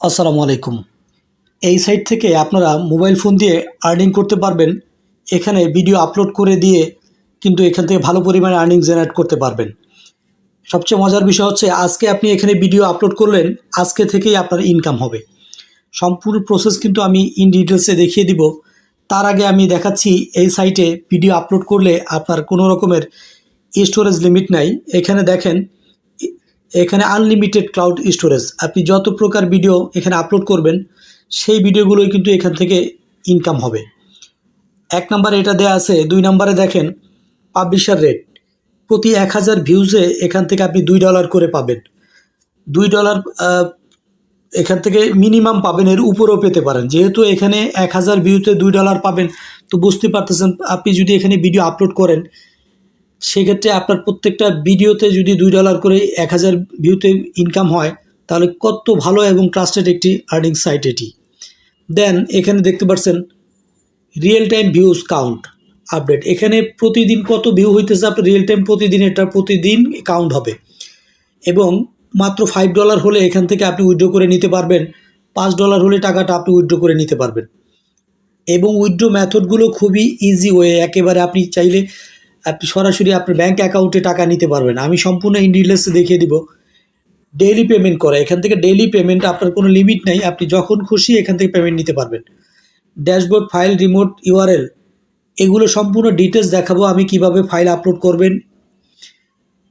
আসসালামু আলাইকুম। এই সাইট থেকে আপনারা মোবাইল ফোন দিয়ে আর্নিং করতে পারবেন। এখানে ভিডিও আপলোড করে দিয়ে কিন্তু এখান থেকে ভালো পরিমাণে আর্নিং জেনারেট করতে পারবেন। সবচেয়ে মজার বিষয় হচ্ছে, আজকে আপনি এখানে ভিডিও আপলোড করলেন, আজকে থেকেই আপনার ইনকাম হবে। সম্পূর্ণ প্রসেস কিন্তু আমি ইন ডিটেলসে দেখিয়ে দিব। তার আগে আমি দেখাচ্ছি, এই সাইটে ভিডিও আপলোড করলে আপনার কোনো রকমের স্টোরেজ লিমিট নাই। এখানে দেখেন এখানে আনলিমিটেড ক্লাউড স্টোরেজ আপনি যত প্রকার ভিডিও এখানে আপলোড করবেন, সেই ভিডিওগুলোই কিন্তু এখান থেকে ইনকাম হবে। এক নম্বরে এটা দেয়া আছে, দুই নম্বরে দেখেন পাবলিশার রেট প্রতি এক হাজার ভিউজে এখান থেকে আপনি দুই ডলার করে পাবেন। দুই ডলার এখান থেকে মিনিমাম পাবেন, এর উপরেও পেতে পারেন। যেহেতু এখানে এক হাজার ভিউতে দুই ডলার পাবেন, তো বুঝতে পারতেছেন, আপনি যদি এখানে ভিডিও আপলোড করেন সেক্ষেত্রে আপনার প্রত্যেকটা ভিডিওতে যদি দুই ডলার করে এক হাজার ভিউতে ইনকাম হয়, তাহলে কত ভালো এবং ট্রাস্টেড একটি আর্নিং সাইট এটি। দেন এখানে দেখতে পাচ্ছেন real time views count update এখানে প্রতিদিন কত ভিউ হইতেছে আপনার রিয়েল টাইম প্রতিদিন এটা প্রতিদিন কাউন্ট হবে। এবং মাত্র ফাইভ ডলার হলে এখান থেকে আপনি উইথড্র করে নিতে পারবেন। পাঁচ ডলার হলে টাকাটা আপনি উইথড্র করে নিতে পারবেন। এবং উইথড্র মেথডগুলো খুবই ইজি ওয়ে একেবারে আপনি চাইলে আপনি সরাসরি আপনার ব্যাংক অ্যাকাউন্টে টাকা নিতে পারবেন। আমি সম্পূর্ণ ইন ডিটেলসে দেখিয়ে দিব। ডেইলি পেমেন্ট করা। এখান থেকে ডেইলি পেমেন্ট আপনার কোনো লিমিট নেই। আপনি যখন খুশি এখান থেকে পেমেন্ট নিতে পারবেন। ড্যাশবোর্ড ফাইল রিমোট ইউআরএল এগুলো সম্পূর্ণ ডিটেলস দেখাবো আমি কীভাবে ফাইল আপলোড করবেন,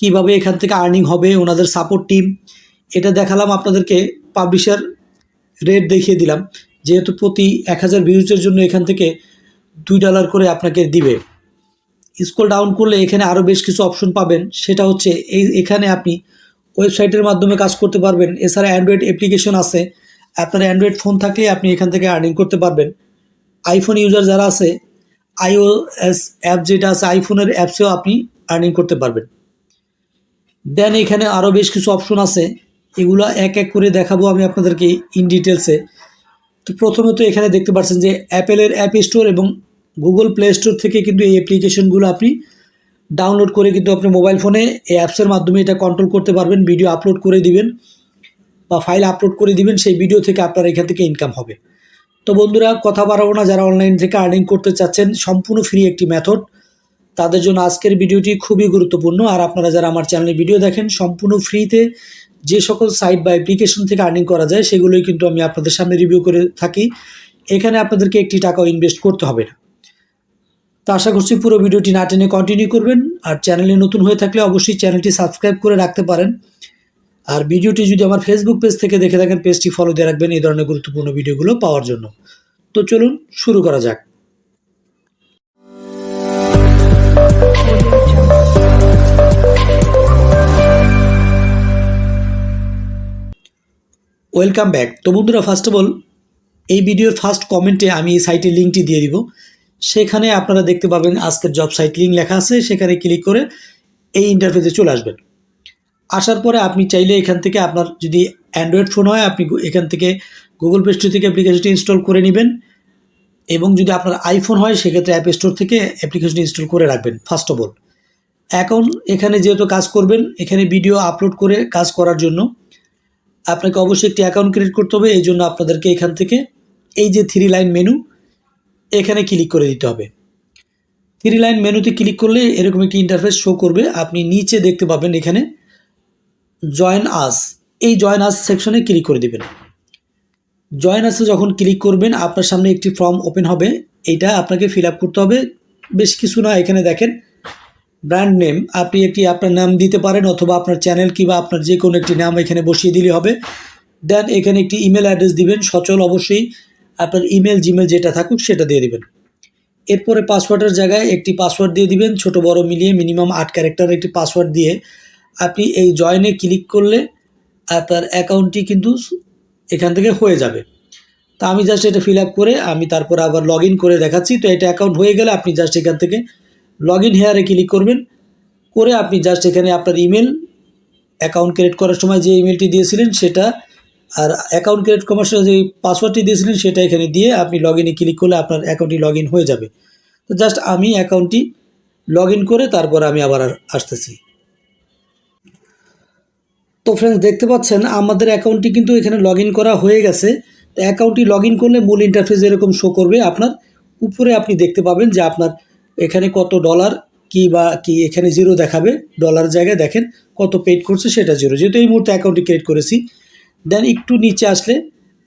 কীভাবে এখান থেকে আর্নিং হবে, ওনাদের সাপোর্ট টিম এটা দেখালাম আপনাদেরকে পাবলিশার রেট দেখিয়ে দিলাম। যেহেতু প্রতি এক হাজার ভিউজের জন্য এখান থেকে দুই ডলার করে আপনাকে দিবে। স্ক্রল ডাউন করলে এখানে আরও বেশ কিছু অপশন পাবেন। সেটা হচ্ছে এই, এখানে আপনি ওয়েবসাইটের মাধ্যমে কাজ করতে পারবেন। এছাড়া অ্যান্ড্রয়েড অ্যাপ্লিকেশন আছে। আপনার অ্যান্ড্রয়েড ফোন থাকলে আপনি এখান থেকে আর্নিং করতে পারবেন। আইফোন ইউজার যারা আছে আইওএস অ্যাপ যেটা আছে আইফোনের অ্যাপসেও আপনি আর্নিং করতে পারবেন। দেন এখানে আরও বেশ কিছু অপশন আছে। এগুলো এক এক করে দেখাবো আমি আপনাদেরকে ইন ডিটেলসে তো প্রথমে তো এখানে দেখতে পাচ্ছেন যে অ্যাপেলের অ্যাপ স্টোর এবং গুগল প্লে স্টোর থেকে কিন্তু এই অ্যাপ্লিকেশনগুলো আপনি ডাউনলোড করে কিন্তু আপনি মোবাইল ফোনে এই অ্যাপসের মাধ্যমে এটা কন্ট্রোল করতে পারবেন ভিডিও আপলোড করে দিবেন বা ফাইল আপলোড করে দিবেন, সেই ভিডিও থেকে আপনার এখান থেকে ইনকাম হবে। তো বন্ধুরা, কথা বাড়াবো না, যারা অনলাইন থেকে আর্নিং করতে চাচ্ছেন, সম্পূর্ণ ফ্রি একটি মেথড তাদের জন্য আজকের ভিডিওটি খুবই গুরুত্বপূর্ণ। আর আপনারা যারা আমার চ্যানেলে ভিডিও দেখেন, সম্পূর্ণ ফ্রিতে যে সকল সাইট বা অ্যাপ্লিকেশন থেকে আর্নিং করা যায়, সেগুলোই কিন্তু আমি আপনাদের সামনে রিভিউ করে থাকি। এখানে আপনাদেরকে একটি টাকাও ইনভেস্ট করতে হবে না। তো আশা করছি পুরো ভিডিওটি না টেনে কন্টিনিউ করবেন। আর চ্যানেলে নতুন হয়ে থাকলে অবশ্যই চ্যানেলটি সাবস্ক্রাইব করে রাখতে পারেন। আর ভিডিওটি যদি আমার ফেসবুক পেজ থেকে দেখে থাকেন পেজটি ফলো দিয়ে রাখবেন এই ধরনের গুরুত্বপূর্ণ ভিডিওগুলো পাওয়ার জন্য। তো চলুন শুরু করা যাক। ওয়েলকাম ব্যাক তো বন্ধুরা ফার্স্ট অফ অল এই ভিডিওর ফার্স্ট কমেন্টে আমি এই সাইটের লিঙ্কটি দিয়ে দিব। সেখানে আপনারা দেখতে পাবেন আজকের জব সাইট লিঙ্ক লেখা আছে, সেখানে ক্লিক করে এই ইন্টারফেসে চলে আসবেন। আসার পরে আপনি চাইলে এখান থেকে আপনার যদি অ্যান্ড্রয়েড ফোন হয়, আপনি এখান থেকে গুগল প্লে স্টোর থেকে অ্যাপ্লিকেশনটি ইনস্টল করে নেবেন এবং যদি আপনার আইফোন হয়, সেক্ষেত্রে অ্যাপ স্টোর থেকে অ্যাপ্লিকেশন ইনস্টল করে রাখবেন ফার্স্ট অফ অল এখন এখানে যেহেতু কাজ করবেন, এখানে ভিডিও আপলোড করে কাজ করার জন্য আপনাকে অবশ্যই একটি অ্যাকাউন্ট ক্রিয়েট করতে হবে, এই জন্য আপনাদেরকে এখান থেকে এই যে থ্রি লাইন মেনু এখানে ক্লিক করে দিতে হবে। থ্রি লাইন মেনুতে ক্লিক করলে এরকম একটি ইন্টারফেস শো করবে। আপনি নিচে দেখতে পাবেন এখানে জয়েন আস এই জয়েন আস সেকশনে ক্লিক করে দিবেন। জয়েন আসে যখন ক্লিক করবেন, আপনার সামনে একটি ফর্ম ওপেন হবে। এটা আপনাকে ফিল করতে হবে। বেশ কিছু না, এখানে দেখেন ব্র্যান্ড নেম আপনি একটি আপনার নাম দিতে পারেন অথবা আপনার চ্যানেল কিংবা আপনার যে কোনো একটি নাম এখানে বসিয়ে দিলে হবে। দেন এখানে একটি ইমেল অ্যাড্রেস দিবেন। সচল অবশ্যই আপনার ইমেল, জিমেল যেটা থাকুক সেটা দিয়ে দিবেন। এরপরে পাসওয়ার্ডের জায়গায় একটি পাসওয়ার্ড দিয়ে দিবেন, ছোট, বড় মিলিয়ে মিনিমাম আট ক্যারেক্টার একটি পাসওয়ার্ড দিয়ে। আপনি এই জয়েনে ক্লিক করলে আপনার অ্যাকাউন্টটি কিন্তু এখান থেকে হয়ে যাবে। তা আমি জাস্ট এটা ফিল আপ করে আমি তারপরে আবার লগ করে দেখাচ্ছি। তো এটা অ্যাকাউন্ট হয়ে গেলে আপনি জাস্ট এখান থেকে লগ ইন হেয়ারে ক্লিক করবেন। করে আপনি জাস্ট এখানে আপনার ইমেল অ্যাকাউন্ট ক্রিয়েট করার সময় যে ইমেলটি দিয়েছিলেন সেটা আর অ্যাকাউন্ট ক্রিয়েট করার সময় যে পাসওয়ার্ডটি দিয়েছিলেন সেটা এখানে দিয়ে আপনি লগ ইনে ক্লিক করলে আপনার অ্যাকাউন্টটি লগ ইন হয়ে যাবে। তো জাস্ট আমি অ্যাকাউন্টটি লগ ইন করে তারপর আমি আবার আসতেছি। তো ফ্রেন্ডস দেখতে পাচ্ছেন আমাদের অ্যাকাউন্টটি কিন্তু এখানে লগ ইন করা হয়ে গেছে। তো অ্যাকাউন্টটি লগ ইন করলে মূল ইন্টারফেস এরকম শো করবে আপনার। উপরে আপনি দেখতে পাবেন যে আপনার এখানে কত ডলার কি বা কি এখানে জিরো দেখাবে। ডলার জায়গায় দেখেন কত পেড করছে সেটা জিরো যেহেতু এই মুহূর্তে অ্যাকাউন্টটি ক্রিয়েট করেছি দেন একটু নিচে আসলে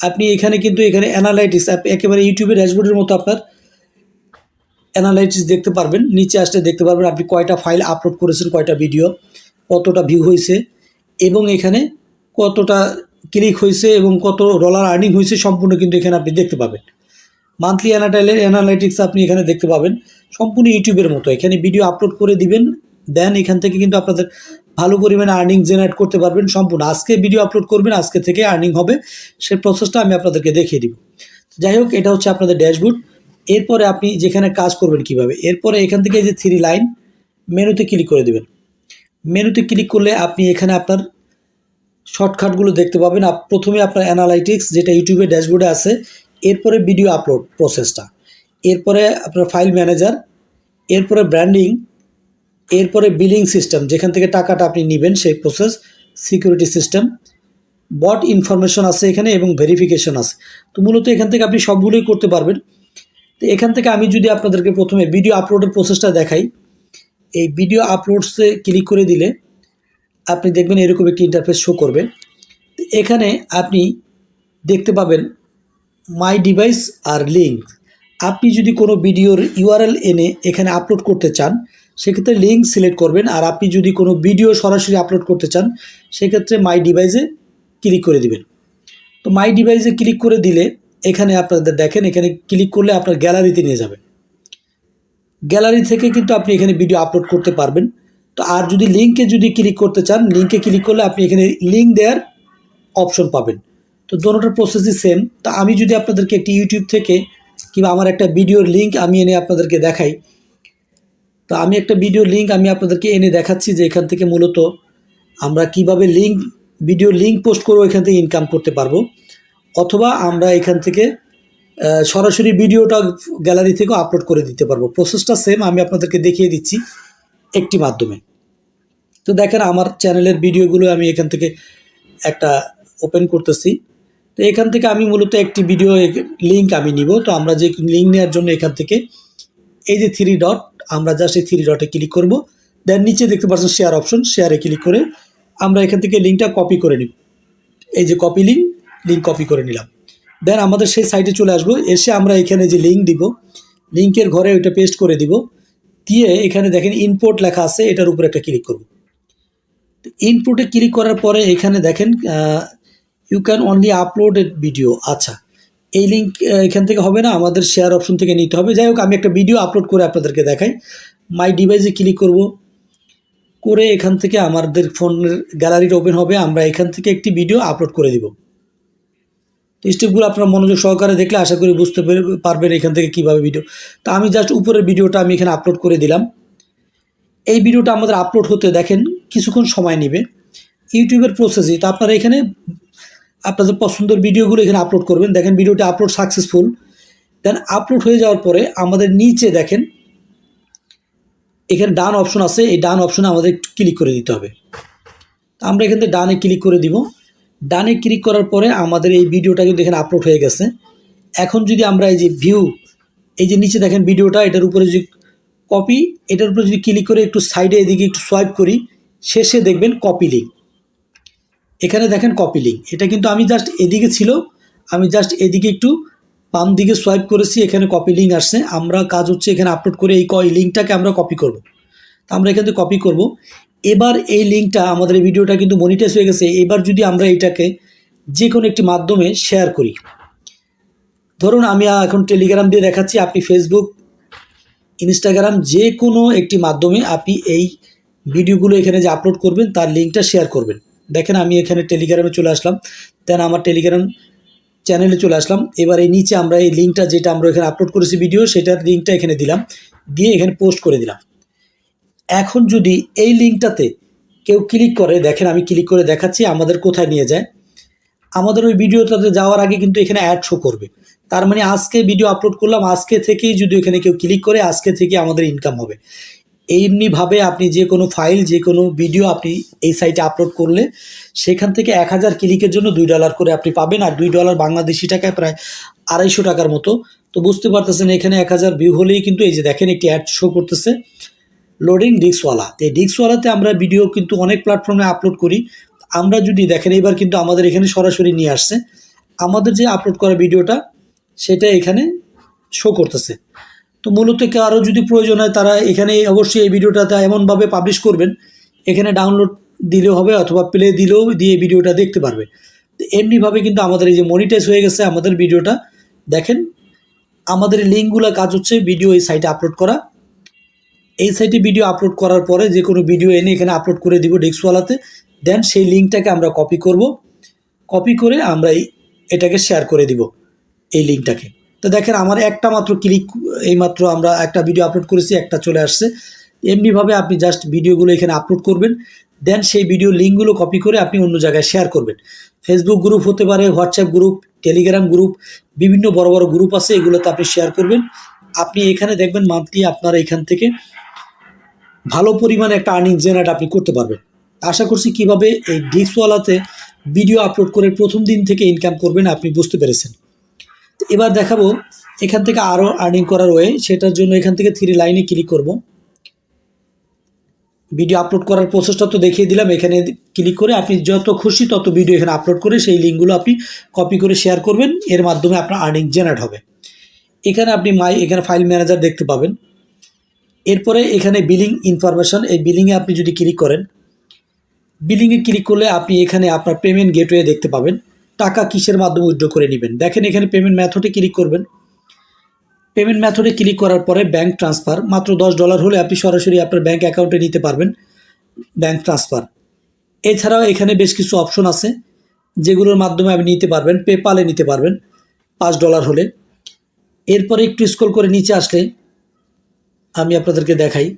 আপনি এখানে কিন্তু এখানে অ্যানালাইটিক্স একেবারে ইউটিউবের ড্যাশবোর্ডের মতো আপনার অ্যানালাইটিক্স দেখতে পারবেন। নিচে আসলে দেখতে পারবেন আপনি কয়টা ফাইল আপলোড করেছেন, কয়টা ভিডিও কতটা ভিউ হয়েছে এবং এখানে কতটা ক্লিক হয়েছে এবং কত ডলার আর্নিং হয়েছে সম্পূর্ণ কিন্তু এখানে আপনি দেখতে পাবেন। মান্থলি অ্যানাটাইলের অ্যানালাইটিক্স আপনি এখানে দেখতে পাবেন। সম্পূর্ণ ইউটিউবের মতো। এখানে ভিডিও আপলোড করে দিবেন দেন এখান থেকে কিন্তু আপনাদের ভালো পরিমাণে আর্নিং জেনারেট করতে পারবেন সম্পূর্ণ। আজকে ভিডিও আপলোড করবেন, আজকে থেকে আর্নিং হবে। সেই প্রসেসটা আমি আপনাদেরকে দেখিয়ে দিব। যাই হোক, এটা হচ্ছে আপনাদের ড্যাশবোর্ড এরপরে আপনি যেখানে কাজ করবেন কীভাবে, এরপরে এখান থেকে যে থ্রি লাইন মেনুতে ক্লিক করে দেবেন। মেনুতে ক্লিক করলে আপনি এখানে আপনার শর্টকাটগুলো দেখতে পাবেন। প্রথমে আপনার অ্যানালাইটিক্স যেটা ইউটিউবে ড্যাশবোর্ডে আছে, এরপরে ভিডিও আপলোড প্রসেসটা এরপরে আপনার ফাইল ম্যানেজার এরপরে ব্র্যান্ডিং এরপরে বিলিং সিস্টেম যেখান থেকে টাকাটা আপনি নেবেন, সেই process security system bot information আছে এখানে এবং ভেরিফিকেশন আছে। তো মূলত এখান থেকে আপনি সবগুলোই করতে পারবেন। তো এখান থেকে আমি যদি আপনাদেরকে প্রথমে ভিডিও আপলোডের প্রসেসটা দেখাই। এই ভিডিও আপলোডসে ক্লিক করে দিলে আপনি দেখবেন এরকম একটি ইন্টারফেস শো করবে। এখানে আপনি দেখতে পাবেন মাই ডিভাইস আর লিঙ্ক আপনি যদি কোনো ভিডিওর ইউআরএল এনে এখানে আপলোড করতে চান সেক্ষেত্রে লিঙ্ক সিলেক্ট করবেন, আর আপনি যদি কোনো ভিডিও সরাসরি আপলোড করতে চান, সেক্ষেত্রে মাই ডিভাইসে ক্লিক করে দিবেন। তো মাই ডিভাইসে ক্লিক করে দিলে এখানে আপনাদের দেখেন, এখানে ক্লিক করলে আপনার গ্যালারিতে নিয়ে যাবে। গ্যালারি থেকে কিন্তু আপনি এখানে ভিডিও আপলোড করতে পারবেন। তো আর যদি লিঙ্কে যদি ক্লিক করতে চান লিঙ্কে ক্লিক করলে আপনি এখানে লিঙ্ক দেওয়ার অপশন পাবেন। তো দোনোটার প্রসেসই সেম তা আমি যদি আপনাদেরকে একটি ইউটিউব থেকে কিংবা আমার একটা ভিডিওর লিঙ্ক আমি এনে আপনাদেরকে দেখাই তো আমি একটা ভিডিও লিঙ্ক আমি আপনাদেরকে এনে দেখাচ্ছি যে এখান থেকে মূলত আমরা কীভাবে লিঙ্ক ভিডিও লিঙ্ক পোস্ট করব এখান থেকে ইনকাম করতে পারব। অথবা আমরা এখান থেকে সরাসরি ভিডিওটা গ্যালারি থেকেও আপলোড করে দিতে পারব। প্রসেসটা সেম আমি আপনাদেরকে দেখিয়ে দিচ্ছি একটি মাধ্যমে। তো দেখেন আমার চ্যানেলের ভিডিওগুলো আমি এখান থেকে একটা ওপেন করতেছি। তো এখান থেকে আমি মূলত একটি ভিডিও লিঙ্ক আমি নিব। তো আমরা যে লিঙ্ক নেওয়ার জন্য এখান থেকে এই যে থ্রি ডট আমরা জাস্ট এই থ্রি ডটে ক্লিক করব। দেন নিচে দেখতে পাচ্ছেন শেয়ার অপশন শেয়ারে ক্লিক করে আমরা এখান থেকে লিঙ্কটা কপি করে নিব। এই যে কপি লিঙ্ক লিঙ্ক কপি করে নিলাম। দেন আমাদের সেই সাইটে চলে আসব, এসে আমরা এখানে যে লিঙ্ক দিব লিঙ্কের ঘরে ওইটা পেস্ট করে দিব। দিয়ে এখানে দেখেন ইনপোর্ট লেখা আছে, এটার উপরে একটা ক্লিক করব। ইনপুটে ক্লিক করার পরে এখানে দেখেন you can only upload video আচ্ছা এই লিঙ্ক এখান থেকে হবে না, আমাদের শেয়ার অপশন থেকে নিতে হবে। যাই হোক, আমি একটা ভিডিও আপলোড করে আপনাদেরকে দেখাই। মাই ডিভাইসে ক্লিক করব। করে এখান থেকে আমাদের ফোনের গ্যালারিটা ওপেন হবে। আমরা এখান থেকে একটি ভিডিও আপলোড করে দিব। তো স্টেপগুলো আপনারা মনোযোগ সহকারে দেখলে আশা করি বুঝতে পেরে- পারবেন এখান থেকে কীভাবে ভিডিও তো আমি জাস্ট উপরের ভিডিওটা আমি এখানে আপলোড করে দিলাম। এই ভিডিওটা আমাদের আপলোড হতে দেখেন, কিছুক্ষণ সময় নেবে। ইউটিউবের প্রসেসই তো আপনারা এখানে আপনাদের পছন্দের ভিডিওগুলো এখানে আপলোড করবেন। দেখেন ভিডিওটা আপলোড সাকসেসফুল দেন আপলোড হয়ে যাওয়ার পরে আমাদের নিচে দেখেন, এখানে ডান অপশন আছে। এই ডান অপশনে আমাদের ক্লিক করে দিতে হবে। আমরা এখান থেকে ডানে ক্লিক করে দিব। ডানে ক্লিক করার পরে আমাদের এই ভিডিওটা কিন্তু এখানে আপলোড হয়ে গেছে। এখন যদি আমরা এই যে ভিউ এই যে নিচে দেখেন ভিডিওটা, এটার উপরে যদি কপি এটার উপরে যদি ক্লিক করে একটু সাইডে এদিকে একটু সোয়াইপ করি, শেষে দেখবেন কপি লিঙ্ক এখানে দেখেন কপি লিঙ্ক এটা কিন্তু আমি জাস্ট এদিকে ছিল, আমি জাস্ট এদিকে একটু বাম দিকে সোয়াইপ করেছি, এখানে কপি লিঙ্ক আসছে। আমরা কাজ হচ্ছে এখানে আপলোড করে এই এই লিঙ্কটাকে আমরা কপি করব। তো আমরা এখান থেকে কপি করব। এবার এই লিঙ্কটা আমাদের এই ভিডিওটা কিন্তু মনিটাইজ হয়ে গেছে। এবার যদি আমরা এটাকে যে কোনো একটি মাধ্যমে শেয়ার করি। ধরুন আমি এখন টেলিগ্রাম দিয়ে দেখাচ্ছি, আপনি ফেসবুক ইনস্টাগ্রাম যে কোনো একটি মাধ্যমে আপনি এই ভিডিওগুলো এখানে যে আপলোড করবেন, তার লিঙ্কটা শেয়ার করবেন। দেখেন আমি এখানে টেলিগ্রামে চলে আসলাম। দেন আমার টেলিগ্রাম চ্যানেলে চলে আসলাম। এবার এই নিচে আমরা এই লিঙ্কটা যেটা আমরা এখানে আপলোড করেছি ভিডিও সেটার লিঙ্কটা এখানে দিলাম। দিয়ে এখানে পোস্ট করে দিলাম। এখন যদি এই লিঙ্কটাতে কেউ ক্লিক করে, দেখেন আমি ক্লিক করে দেখাচ্ছি, আমাদের কোথায় নিয়ে যায়? আমাদের ওই ভিডিওটাতে যাওয়ার আগে কিন্তু এখানে অ্যাড শো করবে। তার মানে আজকে ভিডিও আপলোড করলাম, আজকে থেকেই যদি এখানে কেউ ক্লিক করে, আজকে থেকে আমাদের ইনকাম হবে। এমনিভাবে আপনি যে কোনো ফাইল, যে কোনো ভিডিও আপনি এই সাইটে আপলোড করলে সেখান থেকে এক হাজার ক্লিকের জন্য দুই ডলার করে আপনি পাবেন আর দুই ডলার বাংলাদেশি টাকায় প্রায় আড়াইশো টাকার মতো। তো বুঝতে পারতেছেন, এখানে এক হাজার ভিউ হলেই কিন্তু এই যে দেখেন একটি অ্যাড শো করতেছে লোডিং ডিস্কওয়ালা তো এই ডিস্কওয়ালাতে আমরা ভিডিও কিন্তু অনেক প্ল্যাটফর্মে আপলোড করি। আমরা যদি দেখেন এবার কিন্তু আমাদের এখানে সরাসরি নিয়ে আসছে। আমাদের যে আপলোড করা ভিডিওটা সেটা এখানে শো করতেছে। তো মূলত আরও যদি প্রয়োজন হয়, তারা এখানে অবশ্যই এই ভিডিওটাতে এমনভাবে পাবলিশ করবেন, এখানে ডাউনলোড দিলেও হবে অথবা প্লে দিলেও দিয়ে ভিডিওটা দেখতে পারবে। এমনিভাবে কিন্তু আমাদের এই যে মনিটাইজ হয়ে গেছে আমাদের ভিডিওটা, দেখেন, আমাদের লিঙ্কগুলো কাজ হচ্ছে ভিডিও এই সাইটে আপলোড করা। এই সাইটে ভিডিও আপলোড করার পরে যে কোনো ভিডিও এনে এখানে আপলোড করে দিব ডেস্কওয়ালাতে দেন সেই লিঙ্কটাকে আমরা কপি করব। কপি করে আমরা এটাকে শেয়ার করে দিব এই লিঙ্কটাকে তো দেখেন, আমার একটা মাত্র ক্লিক এইমাত্র আমরা একটা ভিডিও আপলোড করেছি, একটা চলে আসছে। এমনিভাবে আপনি জাস্ট ভিডিওগুলো এখানে আপলোড করবেন দেন সেই ভিডিও লিঙ্কগুলো কপি করে আপনি অন্য জায়গায় শেয়ার করবেন। ফেসবুক গ্রুপ হতে পারে হোয়াটসঅ্যাপ গ্রুপ টেলিগ্রাম গ্রুপ বিভিন্ন বড় বড় গ্রুপ আছে, এগুলোতে আপনি শেয়ার করবেন। আপনি এখানে দেখবেন মান্থলি আপনার এখান থেকে ভালো পরিমাণে একটা আর্নিং জেনারেট আপনি করতে পারবেন। আশা করছি কীভাবে এই ডিক্সওয়ালাতে ভিডিও আপলোড করে প্রথম দিন থেকে ইনকাম করবেন, আপনি বুঝতে পেরেছেন। এবার দেখাবো এখান থেকে আরও আর্নিং করার ওয়ে সেটার জন্য এখান থেকে থ্রি লাইনে ক্লিক করব। ভিডিও আপলোড করার প্রসেসটা তো দেখিয়ে দিলাম, এখানে ক্লিক করে আপনি যত খুশি তত ভিডিও এখানে আপলোড করে সেই লিঙ্কগুলো আপনি কপি করে শেয়ার করবেন, এর মাধ্যমে আপনার আর্নিং জেনারেট হবে। এখানে আপনি মাই এখানে ফাইল ম্যানেজার দেখতে পাবেন। এরপরে এখানে বিলিং ইনফরমেশন এই বিলিংয়ে আপনি যদি ক্লিক করেন বিলিংয়ে ক্লিক করলে আপনি এখানে আপনার পেমেন্ট গেটওয়ে দেখতে পাবেন। টাকা কিসের মাধ্যমে উইথড্র করে নেবেন? দেখেন এখানে পেমেন্ট মেথডে ক্লিক করবেন। পেমেন্ট মেথডে ক্লিক করার পরে ব্যাঙ্ক ট্রান্সফার মাত্র দশ ডলার হলে আপনি সরাসরি আপনার ব্যাঙ্ক অ্যাকাউন্টে নিতে পারবেন ব্যাঙ্ক ট্রান্সফার এছাড়াও এখানে বেশ কিছু অপশন আছে, যেগুলোর মাধ্যমে আপনি নিতে পারবেন পেপালে নিতে পারবেন, পাঁচ ডলার হলে। এরপরে একটু স্ক্রল করে নিচে আসলে আমি আপনাদেরকে দেখাই।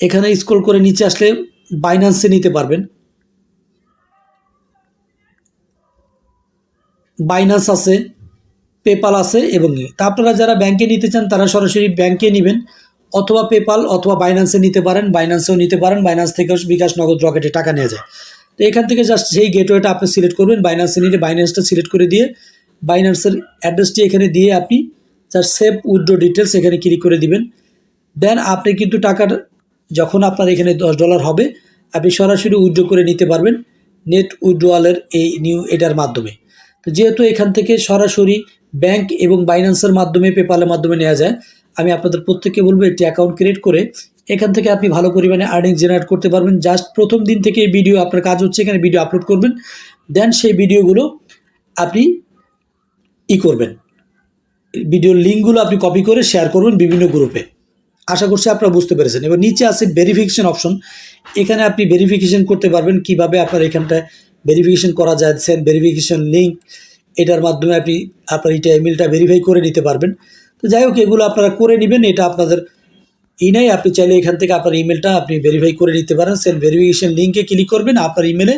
এখানে স্ক্রল করে নিচে আসলে বাইন্যান্সে নিতে পারবেন। বাইন্যান্স আছে পেপাল আছে এবং। তা আপনারা যারা ব্যাংকে নিতে চান, তারা সরাসরি ব্যাংকে নেবেন। অথবা পেপাল অথবা বাইন্যান্সে নিতে পারেন। বাইন্যান্সেও নিতে পারেন। বাইন্যান্স থেকেও বিকাশ নগদ রকেটে টাকা নেওয়া যায়। তো এখান থেকে জাস্ট সেই গেটওয়েটা আপনি সিলেক্ট করবেন। বাইন্যান্সে নিলে বাইন্যান্সটা সিলেক্ট করে দিয়ে বাইন্যান্সের অ্যাড্রেসটি এখানে দিয়ে আপনি জাস্ট সেভ উইথড্র ডিটেলস এখানে ক্লিক করে দিবেন। দেন আপনি কিন্তু টাকার যখন আপনার এখানে দশ ডলার হবে, আপনি সরাসরি উইথড্র করে নিতে পারবেন। নেট উইথড্রোয়ালের এই নিউ এটার মাধ্যমে। তো যেহেতু এখান থেকে সরাসরি ব্যাংক এবং বাইন্যান্সের মাধ্যমে পেপালের মাধ্যমে নেওয়া যায়, আমি আপনাদের প্রত্যেককে বলব একটি অ্যাকাউন্ট ক্রিয়েট করে এখান থেকে আপনি ভালো পরিমাণে আর্নিং জেনারেট করতে পারবেন। জাস্ট প্রথম দিন থেকে এই ভিডিও আপনার কাজ হচ্ছে, এখানে ভিডিও আপলোড করবেন দেন সেই ভিডিওগুলো আপনি ই করবেন। ভিডিওর লিঙ্কগুলো আপনি কপি করে শেয়ার করবেন বিভিন্ন গ্রুপে আশা করছি আপনারা বুঝতে পেরেছেন। এবার নিচে আছে ভেরিফিকেশন অপশন এখানে আপনি ভেরিফিকেশন করতে পারবেন কীভাবে আপনার এখানটায় ভেরিফিকেশন করা যায় সেন ভেরিফিকেশন লিঙ্ক এটার মাধ্যমে আপনি আপনার এটা ইমেলটা ভেরিফাই করে নিতে পারবেন। তো যাই হোক, এগুলো আপনারা করে নেবেন, এটা আপনাদের ই নাই, আপনি চাইলে এখান থেকে আপনার ইমেলটা আপনি ভেরিফাই করে নিতে পারেন সেন ভেরিফিকেশন লিঙ্কে ক্লিক করবেন, আপনার ইমেলে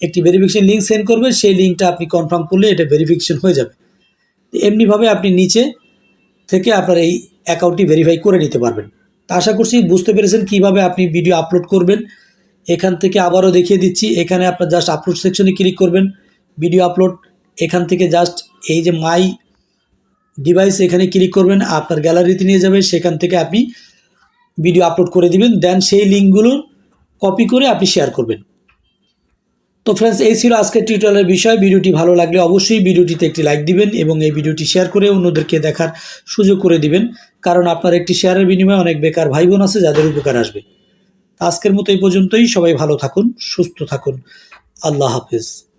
একটি ভেরিফিকেশন লিঙ্ক সেন্ড করবেন, সেই লিঙ্কটা আপনি কনফার্ম করলে এটা ভেরিফিকেশন হয়ে যাবে। এমনিভাবে আপনি নিচে থেকে আপনার এই অ্যাকাউন্টটি ভেরিফাই করে নিতে পারবেন। আশা করছি বুঝতে পেরেছেন কীভাবে আপনি ভিডিও আপলোড করবেন। এখান থেকে আবারও দেখিয়ে দিচ্ছি, এখানে আপনার জাস্ট আপলোড সেকশনে ক্লিক করবেন ভিডিও আপলোড এখান থেকে জাস্ট এই যে মাই ডিভাইস এখানে ক্লিক করবেন, আপনার গ্যালারিতে নিয়ে যাবে, সেখান থেকে আপনি ভিডিও আপলোড করে দিবেন দেন সেই লিঙ্কগুলো কপি করে আপনি শেয়ার করবেন। তো ফ্রেন্ডস এই ছিল আজকের টিউটোরিয়ালের বিষয়, ভিডিওটি ভালো লাগলে অবশ্যই ভিডিওটিতে একটি লাইক দিবেন এবং এই ভিডিওটি শেয়ার করে অন্যদেরকে দেখার সুযোগ করে দিবেন, কারণ আপনার একটি শেয়ারের বিনিময়ে অনেক বেকার ভাই বোন আছে যাদের উপকার আসবে। আজকের মতো এই পর্যন্তই। সবাই ভালো থাকুন সুস্থ থাকুন। আল্লাহ হাফেজ।